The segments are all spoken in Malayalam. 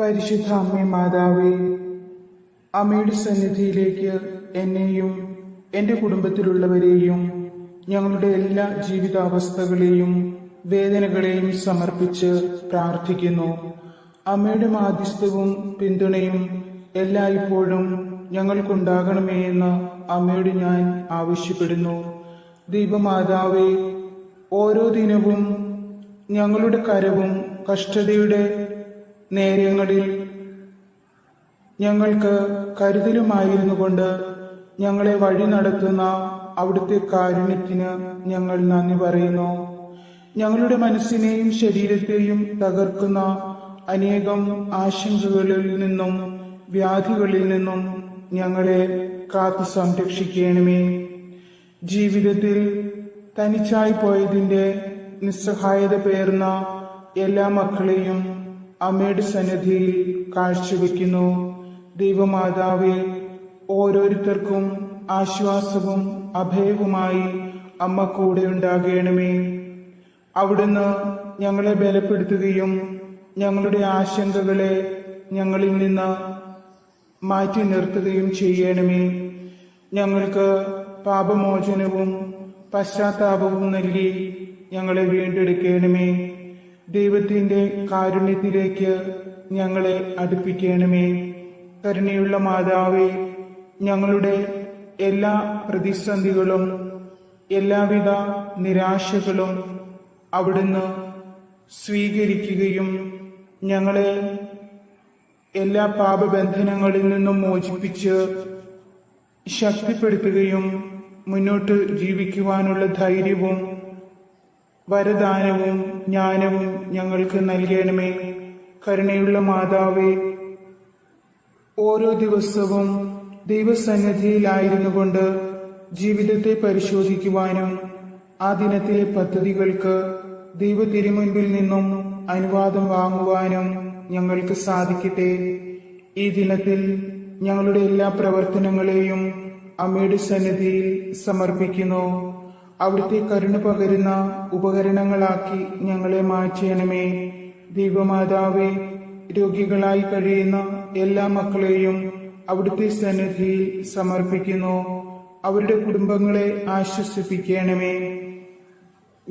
പരിശുദ്ധ അമ്മേ മാതാവേ അമ്മയുടെ സന്നിധിയിലേക്ക് എന്നെയും എന്റെ കുടുംബത്തിലുള്ളവരെയും ഞങ്ങളുടെ എല്ലാ ജീവിതാവസ്ഥകളെയും വേദനകളെയും സമർപ്പിച്ച് പ്രാർത്ഥിക്കുന്നു. അമ്മയുടെ മാധ്യസ്ഥവും പിന്തുണയും എല്ലായ്പ്പോഴും ഞങ്ങൾക്കുണ്ടാകണമേ എന്ന് അമ്മയോട് ഞാൻ ആവശ്യപ്പെടുന്നു. ദീപമാതാവേ ഓരോ ദിനവും ഞങ്ങളുടെ കരവും കഷ്ടതയുടെ നേരങ്ങളിൽ ഞങ്ങൾക്ക് കരുതലുമായിരുന്നു കൊണ്ട് ഞങ്ങളെ വഴി നടത്തുന്ന അവിടുത്തെ കാരുണ്യത്തിന് ഞങ്ങൾ നന്ദി പറയുന്നു. ഞങ്ങളുടെ മനസ്സിനെയും ശരീരത്തെയും തകർക്കുന്ന അനേകം ആശങ്കകളിൽ നിന്നും വ്യാധികളിൽ നിന്നും ഞങ്ങളെ കാത്തു സംരക്ഷിക്കണമേ. ജീവിതത്തിൽ തനിച്ചായി പോയതിന്റെ നിസ്സഹായത പേർന്ന എല്ലാ മക്കളെയും അമ്മയുടെ സന്നിധിയിൽ കാഴ്ചവെക്കുന്നു. ദൈവമാതാവെ ഓരോരുത്തർക്കും ആശ്വാസവും അഭയവുമായി അമ്മ കൂടെ ഉണ്ടാകണമേ. അവിടുന്ന് ഞങ്ങളെ ബലപ്പെടുത്തുകയും ഞങ്ങളുടെ ആശങ്കകളെ ഞങ്ങളിൽ നിന്ന് മാറ്റി നിർത്തുകയും ചെയ്യണമേ. ഞങ്ങൾക്ക് പാപമോചനവും പശ്ചാത്താപവും നൽകി ഞങ്ങളെ വീണ്ടെടുക്കണമേ. ദൈവത്തിന്റെ കാരുണ്യത്തിലേക്ക് ഞങ്ങളെ അടുപ്പിക്കണമേ. കരുണയുള്ള മാതാവേ ഞങ്ങളുടെ എല്ലാ പ്രതിസന്ധികളും എല്ലാവിധ നിരാശകളും അവിടുന്ന് സ്വീകരിക്കുകയും ഞങ്ങളെ എല്ലാ പാപബന്ധനങ്ങളിൽ നിന്നും മോചിപ്പിച്ച് ശക്തിപ്പെടുത്തുകയും മുന്നോട്ട് ജീവിക്കുവാനുള്ള ധൈര്യവും വരദാനവും ജ്ഞാനവും ഞങ്ങൾക്ക് നൽകണമേ. കരുണയുള്ള മാതാവേ ഓരോ ദിവസവും ദൈവസന്നിധിയിലായിരുന്നു കൊണ്ട് ജീവിതത്തെ പരിശോധിക്കുവാനും ആ ദിനത്തെ പദ്ധതികൾക്ക് ദൈവ തിരുമുൻപിൽ നിന്നും അനുവാദം വാങ്ങുവാനും ഞങ്ങൾക്ക് സാധിക്കട്ടെ. ഈ ദിനത്തിൽ ഞങ്ങളുടെ എല്ലാ പ്രവർത്തനങ്ങളെയും അമ്മയുടെ സന്നിധിയിൽ സമർപ്പിക്കുന്നു. അവിടുത്തെ കരുണ പകരുന്ന ഉപകരണങ്ങളാക്കി ഞങ്ങളെ മാറ്റണമേ ദൈവമാതാവേ രോഗികളായി കഴിയുന്ന എല്ലാ മക്കളെയും അവിടുത്തെ സന്നിധിയിൽ സമർപ്പിക്കുന്നു. അവരുടെ കുടുംബങ്ങളെ ആശ്വസിപ്പിക്കണമേ.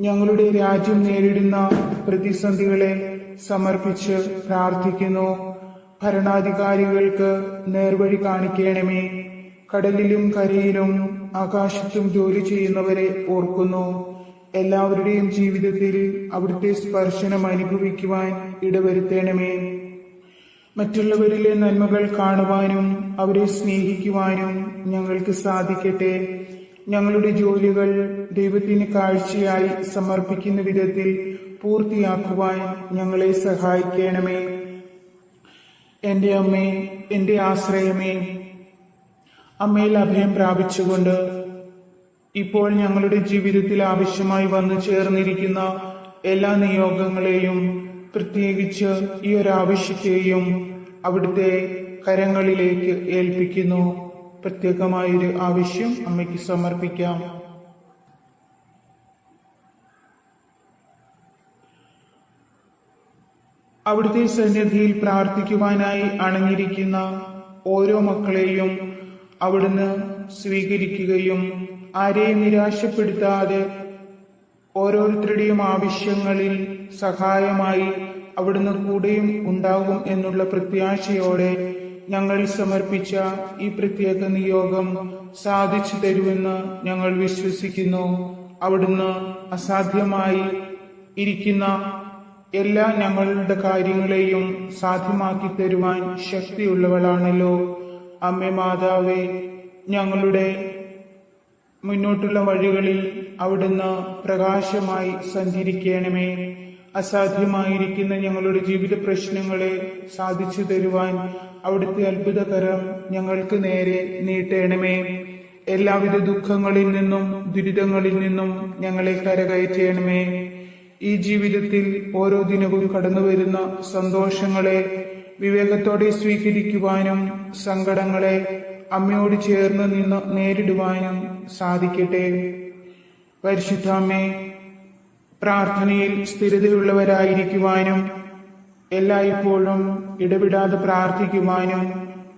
ഞങ്ങളുടെ രാജ്യം നേരിടുന്ന പ്രതിസന്ധികളെ സമർപ്പിച്ച് പ്രാർത്ഥിക്കുന്നു. ഭരണാധികാരികൾക്ക് നേർവഴി കാണിക്കണമേ. കടലിലും കരയിലും ആകാശത്തും ജോലി ചെയ്യുന്നവരെ ഓർക്കുന്നു. എല്ലാവരുടെയും ജീവിതത്തിൽ അവിടുത്തെ സ്പർശനം അനുഭവിക്കുവാൻ ഇടവരുത്തണമേ. മറ്റുള്ളവരിലെ നന്മകൾ കാണുവാനും അവരെ സ്നേഹിക്കുവാനും ഞങ്ങൾക്ക് സാധിക്കട്ടെ. ഞങ്ങളുടെ ജോലികൾ ദൈവത്തിന് കാഴ്ചയായി സമർപ്പിക്കുന്ന വിധത്തിൽ പൂർത്തിയാക്കുവാൻ ഞങ്ങളെ സഹായിക്കണമേ. എന്റെ അമ്മേ എന്റെ ആശ്രയമേ അമ്മയിൽ അഭയം പ്രാപിച്ചുകൊണ്ട് ഇപ്പോൾ ഞങ്ങളുടെ ജീവിതത്തിൽ ആവശ്യമായി വന്നു ചേർന്നിരിക്കുന്ന എല്ലാ നിയോഗങ്ങളെയും പ്രത്യേകിച്ച് ഈ ഒരു ആവശ്യത്തെയും അവിടുത്തെ കരങ്ങളിലേക്ക് ഏൽപ്പിക്കുന്നു. പ്രത്യേകമായൊരു ആവശ്യം അമ്മയ്ക്ക് സമർപ്പിക്കാം. അവിടുത്തെ സന്നിധിയിൽ പ്രാർത്ഥിക്കുവാനായി അണഞ്ഞിരിക്കുന്ന ഓരോ മക്കളെയും അവിടുന്ന് സ്വീകരിക്കുകയും ആരെയും നിരാശപ്പെടുത്താതെ ഓരോരുത്തരുടെയും ആവശ്യങ്ങളിൽ സഹായമായി അവിടുന്ന് കൂടെയും ഉണ്ടാകും എന്നുള്ള പ്രത്യാശയോടെ ഞങ്ങൾ സമർപ്പിച്ച ഈ പ്രത്യേക നിയോഗം സാധിച്ചു തരുമെന്ന് ഞങ്ങൾ വിശ്വസിക്കുന്നു. അവിടുന്ന് അസാധ്യമായി ഇരിക്കുന്ന എല്ലാ ഞങ്ങളുടെ കാര്യങ്ങളെയും സാധ്യമാക്കി തരുവാൻ ശക്തിയുള്ളവളാണല്ലോ. അമ്മേ മാതാവേ ഞങ്ങളുടെ മുന്നോട്ടുള്ള വഴികളിൽ അവിടുന്ന് പ്രകാശമായി സഞ്ചരിക്കണമേ. അസാധ്യമായിരിക്കുന്ന ഞങ്ങളുടെ ജീവിത പ്രശ്നങ്ങളെ സാധിച്ചു തരുവാൻ അവിടുത്തെ അത്ഭുതകരം ഞങ്ങൾക്ക് നേരെ നീട്ടണമേ. എല്ലാവിധ ദുഃഖങ്ങളിൽ നിന്നും ദുരിതങ്ങളിൽ നിന്നും ഞങ്ങളെ കരകയറ്റണമേ. ഈ ജീവിതത്തിൽ ഓരോ ദിനവും കടന്നു വരുന്ന സന്തോഷങ്ങളെ വിവേകത്തോടെ സ്വീകരിക്കുവാനും സങ്കടങ്ങളെ അമ്മയോട് ചേർന്ന് നിന്ന് നേരിടുവാനും സാധിക്കട്ടെ. പരിശുദ്ധ അമ്മേ പ്രാർത്ഥനയിൽ സ്ഥിരതയുള്ളവരായിരിക്കുവാനും എല്ലായ്പ്പോഴും ഇടപെടാതെ പ്രാർത്ഥിക്കുവാനും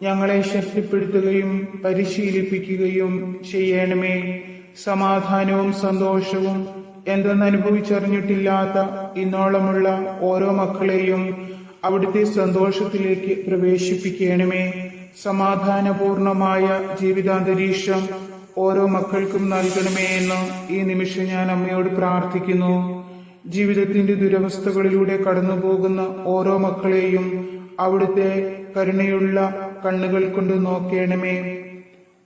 ഞങ്ങളെ ശക്തിപ്പെടുത്തുകയും പരിശീലിപ്പിക്കുകയും ചെയ്യണമേ. സമാധാനവും സന്തോഷവും എന്തെന്ന് അനുഭവിച്ചറിഞ്ഞിട്ടില്ലാത്ത ഇന്നോളമുള്ള ഓരോ മക്കളെയും അവിടുത്തെ സന്തോഷത്തിലേക്ക് പ്രവേശിപ്പിക്കണമേ. സമാധാനപൂർണമായ ജീവിതാന്തരീക്ഷം ഓരോ മക്കൾക്കും നൽകണമേ എന്ന് ഈ നിമിഷം ഞാൻ അമ്മയോട് പ്രാർത്ഥിക്കുന്നു. ജീവിതത്തിന്റെ ദുരവസ്ഥകളിലൂടെ കടന്നുപോകുന്ന ഓരോ മക്കളെയും അവിടുത്തെ കരുണയുള്ള കണ്ണുകൾ കൊണ്ട് നോക്കേണമേ.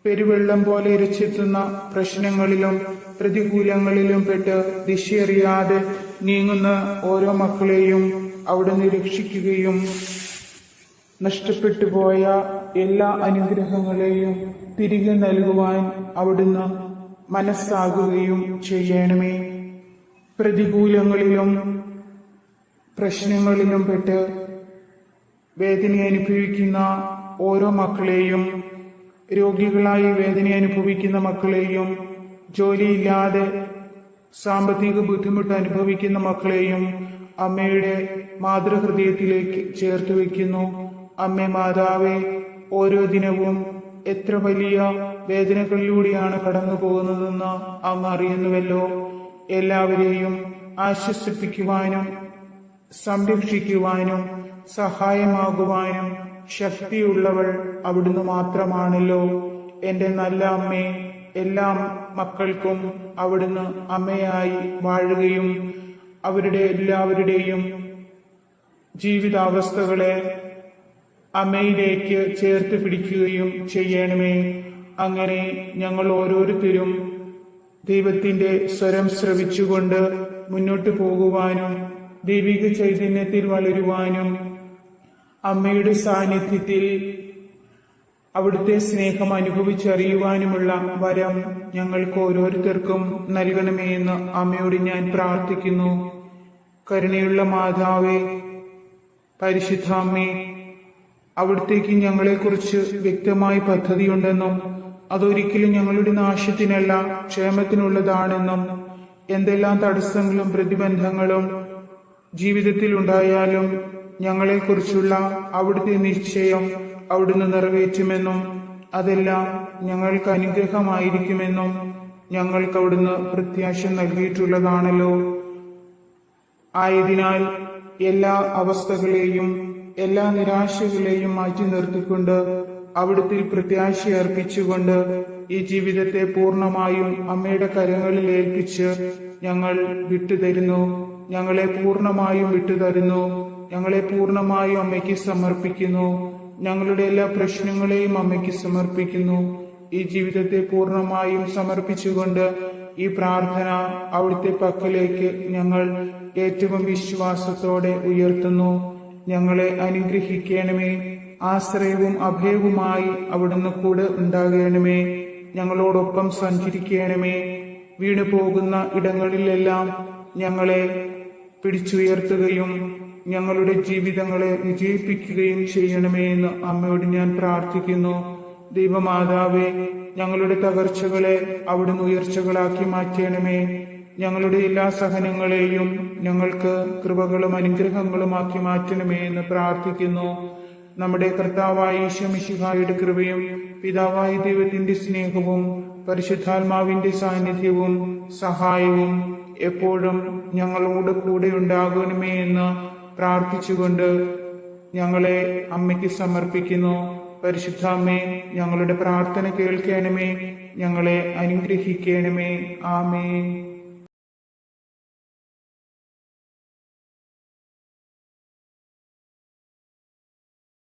പെരുവെള്ളം പോലെ ഇരച്ചെത്തുന്ന പ്രശ്നങ്ങളിലും പ്രതികൂലങ്ങളിലും പെട്ട് ദിശയറിയാതെ നീങ്ങുന്ന ഓരോ മക്കളെയും അവിടെ രക്ഷിക്കുകയും നഷ്ടപ്പെട്ടു പോയ എല്ലാ അനുഗ്രഹങ്ങളെയും തിരികെ നൽകുവാൻ അവിടുന്ന് മനസ്സാകുകയും ചെയ്യണമേ. പ്രതികൂലങ്ങളിലും പ്രശ്നങ്ങളിലും പെട്ട് വേദന അനുഭവിക്കുന്ന ഓരോ മക്കളെയും രോഗികളായി വേദന അനുഭവിക്കുന്ന മക്കളെയും ജോലിയില്ലാതെ സാമ്പത്തിക ബുദ്ധിമുട്ട് അനുഭവിക്കുന്ന മക്കളെയും അമ്മയുടെ മാതൃഹൃദയത്തിലേക്ക് ചേർത്ത് വയ്ക്കുന്നു. അമ്മ മാതാവേ ഓരോ ദിനവും എത്ര വലിയ വേദനകളിലൂടെയാണ് കടന്നു പോകുന്നതെന്ന് അങ്ങ് അറിയുന്നുവല്ലോ. എല്ലാവരെയും ആശ്വസിപ്പിക്കുവാനും സംരക്ഷിക്കുവാനും സഹായമാകുവാനും ശക്തിയുള്ളവൾ അവിടുന്ന് മാത്രമാണല്ലോ. എന്റെ നല്ല അമ്മേ എല്ലാ മക്കൾക്കും അവിടുന്ന് അമ്മയായി വാഴുകയും അവരുടെ എല്ലാവരുടെയും ജീവിതാവസ്ഥകളെ അമ്മയിലേക്ക് ചേർത്ത് പിടിക്കുകയും ചെയ്യണമേ. അങ്ങനെ ഞങ്ങൾ ഓരോരുത്തരും ദൈവത്തിന്റെ സ്വരം ശ്രവിച്ചുകൊണ്ട് മുന്നോട്ട് പോകുവാനും ദൈവിക ചൈതന്യത്തിൽ വളരുവാനും അമ്മയുടെ സാന്നിധ്യത്തിൽ അവിടുത്തെ സ്നേഹം അനുഭവിച്ചറിയുവാനുമുള്ള വരം ഞങ്ങൾക്ക് ഓരോരുത്തർക്കും നൽകണമേ എന്ന് അമ്മയോട് ഞാൻ പ്രാർത്ഥിക്കുന്നു. കരുണയുള്ള മാതാവേ പരിശുദ്ധ അമ്മേ അവിടത്തേക്ക് ഞങ്ങളെക്കുറിച്ച് വ്യക്തമായ പദ്ധതിയുണ്ടെന്നും അതൊരിക്കലും ഞങ്ങളുടെ നാശത്തിനല്ല ക്ഷേമത്തിനുള്ളതാണെന്നും എന്തെല്ലാം തടസ്സങ്ങളും പ്രതിബന്ധങ്ങളും ജീവിതത്തിൽ ഉണ്ടായാലും ഞങ്ങളെക്കുറിച്ചുള്ള അവിടുത്തെ നിശ്ചയം അവിടുന്ന് നിറവേറ്റുമെന്നും അതെല്ലാം ഞങ്ങൾക്ക് അനുഗ്രഹമായിരിക്കുമെന്നും ഞങ്ങൾക്ക് അവിടുന്ന് പ്രത്യാശ നൽകിയിട്ടുള്ളതാണല്ലോ. ആയതിനാൽ എല്ലാ അവസ്ഥകളെയും എല്ലാ നിരാശകളെയും മാറ്റി നിർത്തിക്കൊണ്ട് അവിടുത്തെ പ്രത്യാശ അർപ്പിച്ചുകൊണ്ട് ഈ ജീവിതത്തെ പൂർണമായും അമ്മയുടെ കരങ്ങളിൽ ഏൽപ്പിച്ച് ഞങ്ങൾ വിട്ടുതരുന്നു. ഞങ്ങളെ പൂർണമായും വിട്ടുതരുന്നു. ഞങ്ങളെ പൂർണമായും അമ്മയ്ക്ക് സമർപ്പിക്കുന്നു. ഞങ്ങളുടെ എല്ലാ പ്രശ്നങ്ങളെയും അമ്മയ്ക്ക് സമർപ്പിക്കുന്നു. ഈ ജീവിതത്തെ പൂർണമായും സമർപ്പിച്ചുകൊണ്ട് ഈ പ്രാർത്ഥന അവിടുത്തെ പക്കലേക്ക് ഞങ്ങൾ ഏറ്റവും വിശ്വാസത്തോടെ ഉയർത്തുന്നു. ഞങ്ങളെ അനുഗ്രഹിക്കണമേ. ആശ്രയവും അഭയവുമായി അവിടുന്ന് കൂടെ ഉണ്ടാകണമേ. ഞങ്ങളോടൊപ്പം സഞ്ചരിക്കണമേ. വീണു പോകുന്ന ഇടങ്ങളിലെല്ലാം ഞങ്ങളെ പിടിച്ചുയർത്തുകയും ഞങ്ങളുടെ ജീവിതങ്ങളെ വിജയിപ്പിക്കുകയും ചെയ്യണമേ എന്ന് അമ്മയോട് ഞാൻ പ്രാർത്ഥിക്കുന്നു. ദൈവമാതാവേ ഞങ്ങളുടെ തകർച്ചകളെ അവിടുന്ന് ഉയർച്ചകളാക്കി മാറ്റണമേ. ഞങ്ങളുടെ എല്ലാ സഹനങ്ങളെയും ഞങ്ങൾക്ക് കൃപകളും അനുഗ്രഹങ്ങളുമാക്കി മാറ്റണമേ എന്ന് പ്രാർത്ഥിക്കുന്നു. നമ്മുടെ കർത്താവായ ഈശ്വമിഷിഹായുടെ കൃപയും പിതാവായ ദൈവത്തിന്റെ സ്നേഹവും പരിശുദ്ധാത്മാവിന്റെ സാന്നിധ്യവും സഹായവും എപ്പോഴും ഞങ്ങളോട് കൂടെ ഉണ്ടാകണമേ എന്ന് പ്രാർത്ഥിച്ചുകൊണ്ട് ഞങ്ങളെ അമ്മയ്ക്ക് സമർപ്പിക്കുന്നു. പരിശുദ്ധാമ്മേ ഞങ്ങളുടെ പ്രാർത്ഥന കേൾക്കണമേ ഞങ്ങളെ അനുഗ്രഹിക്കണമേ. ആമേ